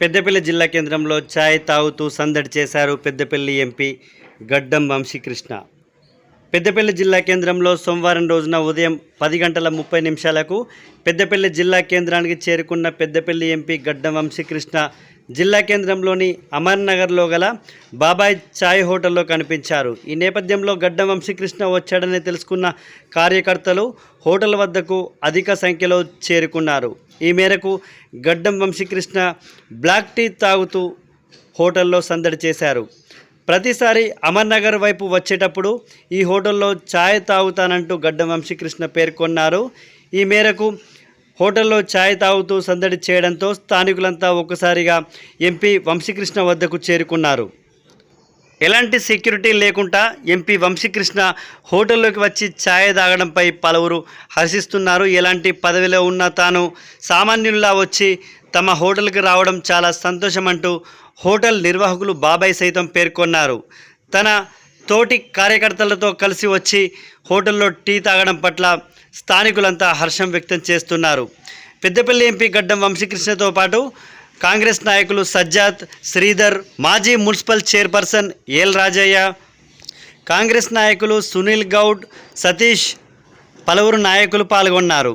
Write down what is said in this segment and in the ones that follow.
పెద్దపల్లి జిల్లా కేంద్రంలో ఛాయ్ తాగుతూ సందడి చేశారు పెద్దపల్లి ఎంపీ గడ్డం వంశీకృష్ణ. పెద్దపల్లి జిల్లా కేంద్రంలో సోమవారం రోజున ఉదయం పది గంటల ముప్పై నిమిషాలకు పెద్దపల్లి జిల్లా కేంద్రానికి చేరుకున్న పెద్దపల్లి ఎంపీ గడ్డం వంశీకృష్ణ జిల్లా కేంద్రంలోని అమర్నగర్లో గల బాబాయ్ ఛాయ్ హోటల్లో కనిపించారు. ఈ నేపథ్యంలో గడ్డం వంశీకృష్ణ వచ్చాడని తెలుసుకున్న కార్యకర్తలు హోటల్ వద్దకు అధిక సంఖ్యలో చేరుకున్నారు. ఈ మేరకు గడ్డం వంశీకృష్ణ బ్లాక్ టీ తాగుతూ హోటల్లో సందడి చేశారు. ప్రతిసారి అమర్నగర్ వైపు వచ్చేటప్పుడు ఈ హోటల్లో ఛాయ్ తాగుతానంటూ గడ్డం వంశీకృష్ణ పేర్కొన్నారు. ఈ మేరకు హోటల్లో ఛాయ్ తాగుతూ సందడి చేయడంతో స్థానికులంతా ఒక్కసారిగా ఎంపీ వంశీకృష్ణ వద్దకు చేరుకున్నారు. ఎలాంటి సెక్యూరిటీ లేకుండా ఎంపీ వంశీకృష్ణ హోటల్లోకి వచ్చి ఛాయ్ తాగడంపై పలువురు హర్షిస్తున్నారు. ఎలాంటి పదవిలో ఉన్న తాను సామాన్యుల్లా వచ్చి తమ హోటల్కి రావడం చాలా సంతోషమంటూ హోటల్ నిర్వాహకులు బాబాయ్ సైతం పేర్కొన్నారు. తన తోటి కార్యకర్తలతో కలిసి వచ్చి హోటల్లో టీ తాగడం పట్ల స్థానికులంతా హర్షం వ్యక్తం చేస్తున్నారు. పెద్దపల్లి ఎంపీ గడ్డం వంశీకృష్ణతో పాటు కాంగ్రెస్ నాయకులు సజ్జాద్ శ్రీధర్ మాజీ municipal chairperson L Rajaiah Congress నాయకులు సునీల్ గౌడ్ సతీష్ పలువురు నాయకులు పాల్గొన్నారు.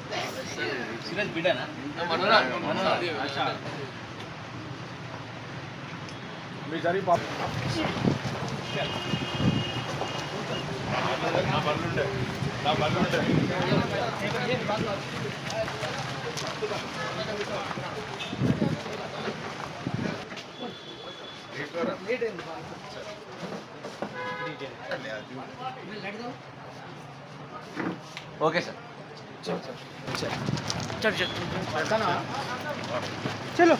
ఓకే సార్ चलो। चलो चलो